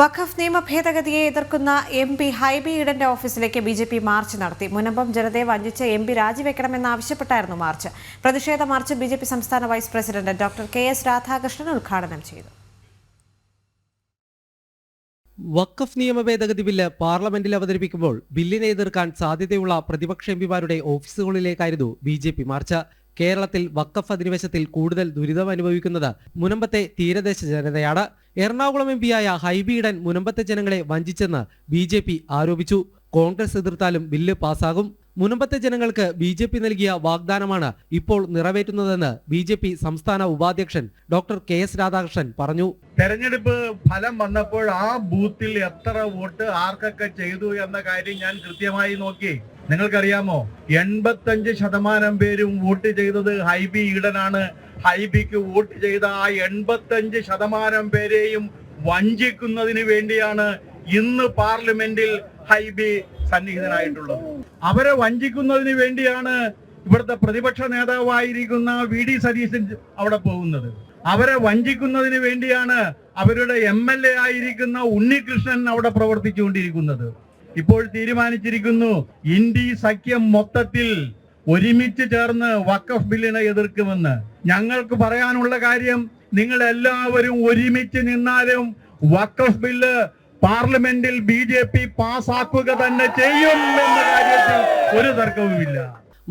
വഖഫ് നിയമ ഭേദഗതിയെ എതിർക്കുന്ന M P Hibi ഈഡന്റെ ഓഫീസിലേക്ക് ബി ജെ പി മാർച്ച് നടത്തി. മുനമ്പം ജനതയെ വഞ്ചിച്ച എം പി രാജിവെക്കണമെന്നാവശ്യപ്പെട്ടായിരുന്നു മാർച്ച്. പ്രതിഷേധ മാർച്ച് ബി ജെ പി സംസ്ഥാന vice president doctor K S Radhakrishnan ഉദ്ഘാടനം ചെയ്തു. വഖഫ് നിയമ ഭേദഗതി ബില്ല് പാർലമെന്റിൽ അവതരിപ്പിക്കുമ്പോൾ ബില്ലിനെ എതിർക്കാൻ സാധ്യതയുള്ള പ്രതിപക്ഷ എംപിമാരുടെ ഓഫീസുകളിലേക്കായിരുന്നു ബി ജെ പി മാർച്ച്. കേരളത്തിൽ വക്കഫ് അധിനിവേശത്തിൽ കൂടുതൽ ദുരിതം അനുഭവിക്കുന്നത് മുനമ്പത്തെ തീരദേശ ജനതയാണ്. എറണാകുളം എം പിയായ ഹൈബീഡൻ മുനമ്പത്തെ ജനങ്ങളെ വഞ്ചിച്ചെന്ന് ബി ആരോപിച്ചു. കോൺഗ്രസ് എതിർത്താലും ബില്ല് പാസാകും. മുനമ്പത്തെ ജനങ്ങൾക്ക് ബി ജെ പി നൽകിയ വാഗ്ദാനമാണ് ഇപ്പോൾ നിറവേറ്റുന്നതെന്ന് ബി ജെ പി സംസ്ഥാന ഉപാധ്യക്ഷൻ ഡോക്ടർ കെ എസ് രാധാകൃഷ്ണൻ പറഞ്ഞു. തെരഞ്ഞെടുപ്പ് ഫലം വന്നപ്പോൾ ആ ബൂത്തിൽ എത്ര വോട്ട് ആർക്കൊക്കെ ചെയ്തു എന്ന കാര്യം ഞാൻ കൃത്യമായി നോക്കി. നിങ്ങൾക്കറിയാമോ? എൺപത്തഞ്ച് ശതമാനം പേരും വോട്ട് ചെയ്തത് ഹൈബി ഈഡനാണ് ഹൈബിക്ക് വോട്ട് ചെയ്ത ആ എൺപത്തഞ്ച് ശതമാനം പേരെയും വഞ്ചിക്കുന്നതിന് വേണ്ടിയാണ് ഇന്ന് പാർലമെന്റിൽ ഹൈബി സന്നിഹിതനായിട്ടുള്ളത്. അവരെ വഞ്ചിക്കുന്നതിന് വേണ്ടിയാണ് ഇവിടുത്തെ പ്രതിപക്ഷ നേതാവായിരിക്കുന്ന വി ഡി സതീശൻ അവിടെ പോകുന്നത്. അവരെ വഞ്ചിക്കുന്നതിന് വേണ്ടിയാണ് അവരുടെ എം എൽ എ ആയിരിക്കുന്ന ഉണ്ണികൃഷ്ണൻ അവിടെ പ്രവർത്തിച്ചുകൊണ്ടിരിക്കുന്നത്. ഇപ്പോൾ തീരുമാനിച്ചിരിക്കുന്നു ഇന്ത്യ സഖ്യം മൊത്തത്തിൽ ഒരുമിച്ച് ചേർന്ന് വക്കഫ് ബില്ലിനെ എതിർക്കുമെന്ന്. ഞങ്ങൾക്ക് പറയാനുള്ള കാര്യം നിങ്ങൾ എല്ലാവരും ഒരുമിച്ച് നിന്നാലും വക്കഫ് ബില്ല് പാർലമെന്റിൽ ബി ജെ പി പാസ്സാക്കുക തന്നെ ചെയ്യും എന്ന കാര്യത്തിൽ ഒരു തർക്കവുമില്ല.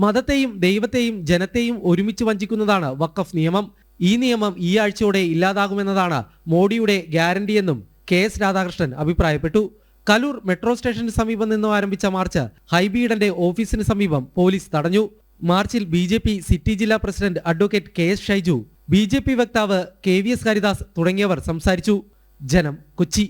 മതത്തെയും ദൈവത്തെയും ജനത്തെയും ഒരുമിച്ച് വഞ്ചിക്കുന്നതാണ് വക്കഫ് നിയമം. ഈ നിയമം ഈ ആഴ്ചയോടെ ഇല്ലാതാകുമെന്നതാണ് മോഡിയുടെ ഗ്യാരണ്ടിയെന്നും കെ എസ് രാധാകൃഷ്ണൻ അഭിപ്രായപ്പെട്ടു. കലൂർ മെട്രോ സ്റ്റേഷന് സമീപം നിന്നും ആരംഭിച്ച മാർച്ച് ഹൈബീഡന്റെ ഓഫീസിന് സമീപം പോലീസ് തടഞ്ഞു. മാർച്ചിൽ ബി ജെ പി സിറ്റി ജില്ലാ president advocate K S Shaiju B J P വക്താവ് കെ വി എസ് ഹരിദാസ് തുടങ്ങിയവർ സംസാരിച്ചു. ജനം കൊച്ചി.